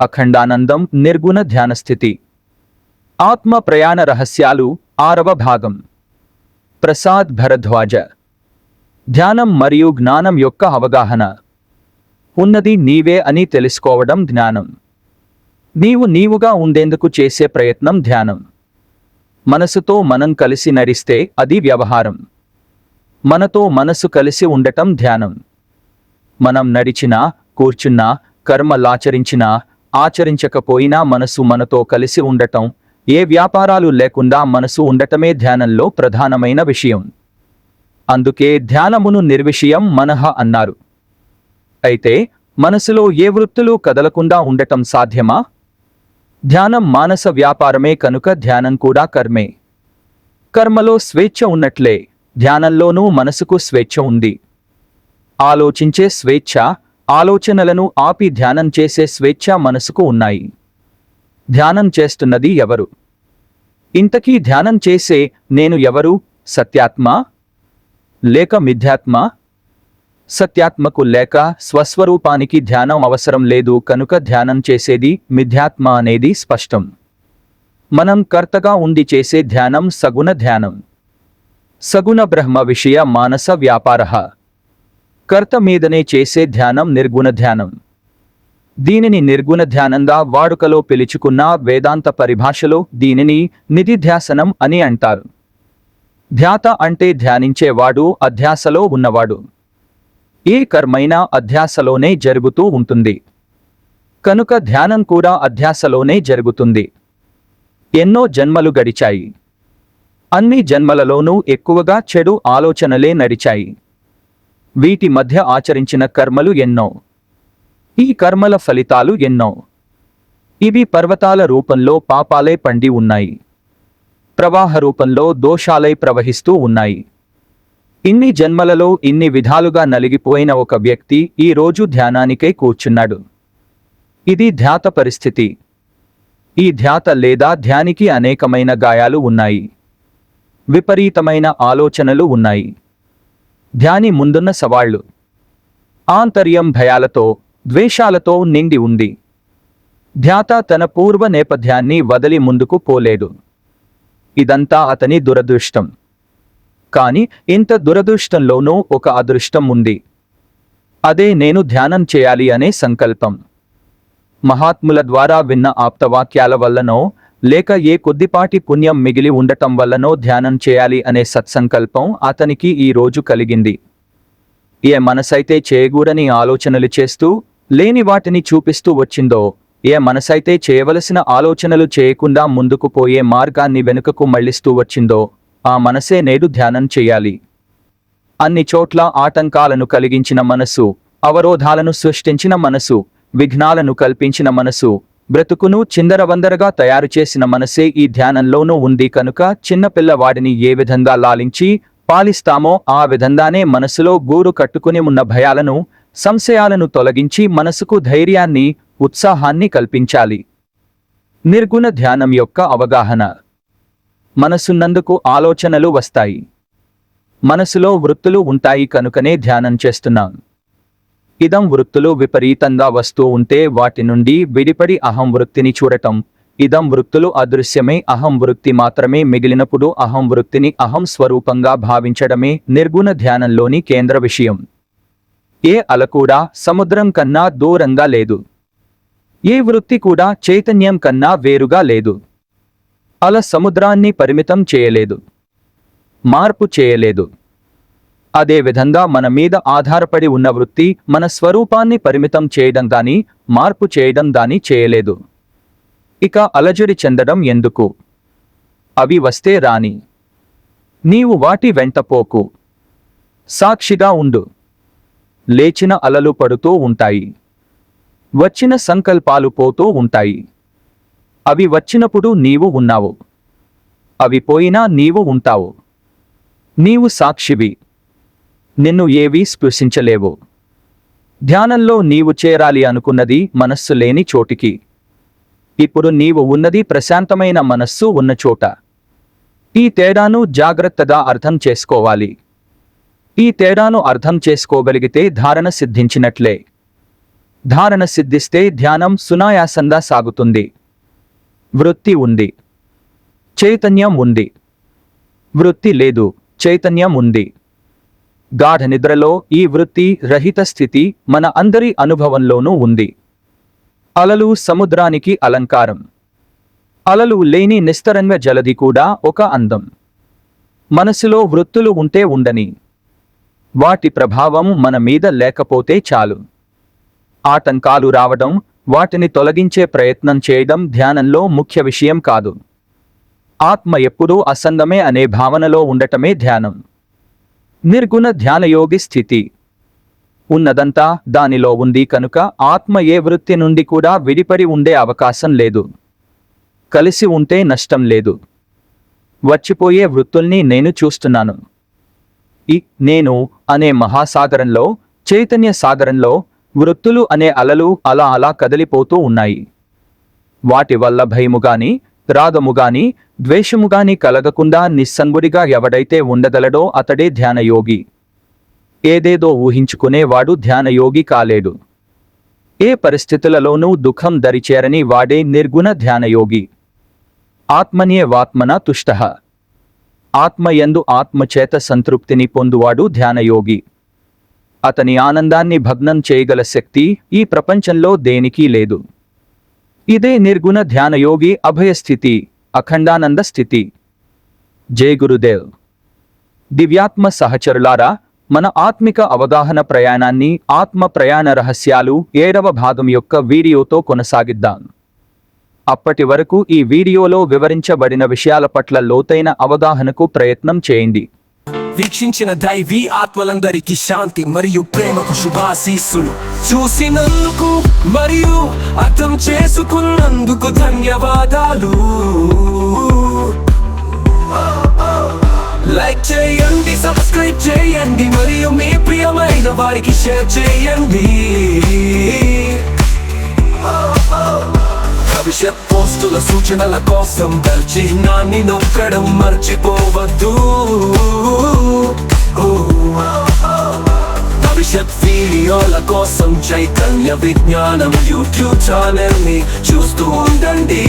అఖండానందం నిర్గుణ ధ్యానస్థితి. ఆత్మ ప్రయాణ రహస్యాలు ఆరవ భాగం. ప్రసాద్ భరద్వాజ. ధ్యానం మరియు జ్ఞానం యొక్క అవగాహన. ఉన్నది నీవే అని తెలుసుకోవడం జ్ఞానం. నీవు నీవుగా ఉండేందుకు చేసే ప్రయత్నం ధ్యానం. మనసుతో మనం కలిసి నడిస్తే అది వ్యవహారం. మనతో మనసు కలిసి ఉండటం ధ్యానం. మనం నడిచినా కూర్చున్నా కర్మలాచరించినా ఆచరించకపోయినా మనసు మనతో కలిసి ఉండటం ఏ వ్యాపారాలు లేకుండా మనసు ఉండటమే ధ్యానంలో ప్రధానమైన విషయం. అందుకే ధ్యానమును నిర్విషయం మనహ అన్నారు. అయితే మనసులో ఏ వృత్తులు కదలకుండా ఉండటం సాధ్యమా? ధ్యానం మానస వ్యాపారమే కనుక ధ్యానం కూడా కర్మే. కర్మలో స్వేచ్ఛ ఉన్నట్లే ధ్యానంలోనూ మనసుకు స్వేచ్ఛ ఉంది. ఆలోచించే స్వేచ్ఛ ఆలోచనలను ఆపి ధ్యానం చేసే స్వేచ్ఛ మనసుకు ఉన్నాయి. ధ్యానం చేస్తున్నది ఎవరు? ఇంతకీ ధ్యానం చేసే నేను ఎవరు? సత్యాత్మ? లేక మిథ్యాత్మ? సత్యాత్మకు లేక స్వస్వరూపానికి ధ్యానం అవసరం లేదు కనుక ధ్యానం చేసేది మిథ్యాత్మ అనేది స్పష్టం. మనం కర్తగా ఉండి చేసే ధ్యానం సగుణ ధ్యానం. సగుణ బ్రహ్మ విషయ మానస వ్యాపార. కర్త మీదనే చేసే ధ్యానం నిర్గుణ ధ్యానం. దీనిని నిర్గుణ ధ్యానంగా వాడుకలో పిలుచుకున్న వేదాంత పరిభాషలో దీనిని నిధిధ్యాసనం అని అంటారు. ధ్యాత అంటే ధ్యానించేవాడు అధ్యాసలో ఉన్నవాడు. ఏ కర్మైనా అధ్యాసలోనే జరుగుతూ ఉంటుంది. కనుక ధ్యానం కూడా అధ్యాసలోనే జరుగుతుంది. ఎన్నో జన్మలు గడిచాయి. అన్ని జన్మలలోనూ ఎక్కువగా చెడు ఆలోచనలే నడిచాయి. వీటి మధ్య ఆచరించిన కర్మలు ఎన్నో. ఈ కర్మల ఫలితాలు ఎన్నో. ఇవి పర్వతాల రూపంలో పాపాలే పండి ఉన్నాయి. ప్రవాహ రూపంలో దోషాలై ప్రవహిస్తూ ఉన్నాయి. ఇన్ని జన్మలలో ఇన్ని విధాలుగా నలిగిపోయిన ఒక వ్యక్తి ఈ రోజు ధ్యానానికై కూర్చున్నాడు. ఇది ధ్యాత పరిస్థితి. ఈ ధ్యాత లేదా ధ్యానికి అనేకమైన గాయాలు ఉన్నాయి. విపరీతమైన ఆలోచనలు ఉన్నాయి. ధ్యాని ముందున్న సవాళ్ళు. ఆంతర్యం భయాలతో ద్వేషాలతో నిండి ఉంది. ధ్యాత తన పూర్వ నేపథ్యాన్ని వదిలి ముందుకు పోలేదు. ఇదంతా అతని దురదృష్టం. కాని ఇంత దురదృష్టంలోనూ ఒక అదృష్టం ఉంది. అదే నేను ధ్యానం చేయాలి అనే సంకల్పం. మహాత్ముల ద్వారా విన్న ఆప్తవాక్యాల వల్లనో లేక ఏ కొద్దిపాటి పుణ్యం మిగిలి ఉండటం వల్లనో ధ్యానం చేయాలి అనే సత్సంకల్పం అతనికి ఈ రోజు కలిగింది. ఏ మనసైతే చేయగూడని ఆలోచనలు చేస్తూ లేని వాటిని చూపిస్తూ వచ్చిందో ఏ మనసైతే చేయవలసిన ఆలోచనలు చేయకుండా ముందుకు పోయే మార్గాన్ని వెనుకకు మళ్ళిస్తూ వచ్చిందో ఆ మనసే నేడు ధ్యానం చేయాలి. అన్ని చోట్ల ఆటంకాలను కలిగించిన మనసు అవరోధాలను సృష్టించిన మనసు విఘ్నాలను కల్పించిన మనసు బ్రతుకును చిందరవందరగా తయారు చేసిన మనసే ఈ ధ్యానంలోనూ ఉంది కనుక చిన్నపిల్లవాడిని ఏ విధంగా లాలించి పాలిస్తామో ఆ విధంగానే మనసులో గూరు కట్టుకుని ఉన్న భయాలను సంశయాలను తొలగించి మనసుకు ధైర్యాన్ని ఉత్సాహాన్ని కల్పించాలి. నిర్గుణ ధ్యానం యొక్క అవగాహన. మనసున్నందుకు ఆలోచనలు వస్తాయి. మనసులో వృత్తులు ఉంటాయి కనుకనే ధ్యానం చేస్తున్నాం. ఇదం వృత్తులు విపరీతంగా వస్తూ ఉంటే వాటి నుండి విడిపడి అహం వృత్తిని చూడటం. ఇదం వృత్తులు అదృశ్యమే అహం వృత్తి మాత్రమే మిగిలినప్పుడు అహం వృత్తిని అహం స్వరూపంగా భావించడమే నిర్గుణ ధ్యానంలోని కేంద్ర విషయం. ఏ అల కూడా సముద్రం కన్నా దూరంగా లేదు. ఏ వృత్తి కూడా చైతన్యం కన్నా వేరుగా లేదు. అల సముద్రాన్ని పరిమితం చేయలేదు. మార్పు చేయలేదు. అదే విధంగా మన మీద ఆధారపడి ఉన్న వృత్తి మన స్వరూపాన్ని పరిమితం చేయడం దాని మార్పు చేయడం దాని చేయలేదు. ఇక అలజడి చెందడం ఎందుకు? అవి వస్తే రాని. నీవు వాటి వెంట పోకు. సాక్షిగా ఉండు. లేచిన అలలు పడుతూ ఉంటాయి. వచ్చిన సంకల్పాలు పోతూ ఉంటాయి. అవి వచ్చినప్పుడు నీవు ఉన్నావు. అవి పోయినా నీవు ఉంటావు. నీవు సాక్షివి. నిన్ను ఏవీ స్పృశించలేవు. ధ్యానంలో నీవు చేరాలి అనుకున్నది మనస్సు లేని చోటికి. ఇప్పుడు నీవు ఉన్నది ప్రశాంతమైన మనస్సు ఉన్న చోట. ఈ తేడాను జాగ్రత్తగా అర్థం చేసుకోవాలి. ఈ తేడాను అర్థం చేసుకోగలిగితే ధారణ సిద్ధించినట్లే. ధారణ సిద్ధిస్తే ధ్యానం సునాయాసంగా సాగుతుంది. వృత్తి ఉంది. చైతన్యం ఉంది. వృత్తి లేదు. చైతన్యం ఉంది. గాఢ నిద్రలో ఈ వృత్తి రహిత స్థితి మన అందరి అనుభవంలోనూ ఉంది. అలలు సముద్రానికి అలంకారం. అలలు లేని నిస్తరణ్య జలది కూడా ఒక అందం. మనసులో వృత్తులు ఉంటే ఉండని. వాటి ప్రభావం మన మీద లేకపోతే చాలు. ఆటంకాలు రావడం వాటిని తొలగించే ప్రయత్నం చేయడం ధ్యానంలో ముఖ్య విషయం కాదు. ఆత్మ ఎప్పుడూ అసంగమే అనే భావనలో ఉండటమే ధ్యానం. నిర్గుణ ధ్యానయోగి స్థితి. ఉన్నదంతా దానిలో ఉంది కనుక ఆత్మ ఏ వృత్తి నుండి కూడా విడిపడి ఉండే అవకాశం లేదు. కలిసి ఉంటే నష్టం లేదు. వచ్చిపోయే వృత్తుల్ని నేను చూస్తున్నాను. ఈ నేను అనే మహాసాగరంలో చైతన్య సాగరంలో వృత్తులు అనే అలలు అలా అలా కదిలిపోతూ ఉన్నాయి. వాటి వల్ల భయముగాని రాగము గాని ద్వేషము గాని కలగకుండా నిస్సంగుడిగా ఎవడైతే ఉండగలడో అతడే ధ్యానయోగి. ఏదేదో ఊహించుకునేవాడు ధ్యానయోగి కాలేడు. ఏ పరిస్థితులలోనూ దుఃఖం దరిచేరని వాడే నిర్గుణ ధ్యానయోగి. ఆత్మన్యేవాత్మన తుష్ట. ఆత్మయందు ఆత్మచేత సంతృప్తిని పొందువాడు ధ్యానయోగి. అతని ఆనందాన్ని భగ్నం చేయగల శక్తి ఈ ప్రపంచంలో దేనికీ లేదు. ఇదే నిర్గుణ ధ్యానయోగి అభయస్థితి అఖండానంద స్థితి. జై గురుదేవ్. దివ్యాత్మ సహచరులారా మన ఆత్మిక అవగాహన ప్రయాణాన్ని ఆత్మ ప్రయాణ రహస్యాలు ఏడవ భాగం యొక్క వీడియోతో కొనసాగిద్దాం. అప్పటి వరకు ఈ వీడియోలో వివరించబడిన విషయాల పట్ల లోతైన అవగాహనకు ప్రయత్నం చేయండి. వీక్షించిన దైవీ ఆత్మలందరికీ శాంతి మరియు ప్రేమకు శుభాశీస్సులు. చూసినందుకు మరియు అర్థం చేసుకున్నందుకు ధన్యవాదాలు. లైక్ చేయండి సబ్స్క్రైబ్ చేయండి మరియు మీ ప్రియమైన వారికి షేర్ చేయండి. భవిష్యత్ సూచనల కోసం చిహ్నాన్ని నొక్కడం మర్చిపోవద్దు భవిష్యత్ వీడియోల కోసం చైతన్య విజ్ఞానం యూట్యూబ్ ఛానల్ని చూస్తూ ఉండండి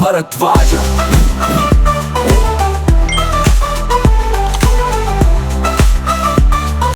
భరద్వాజ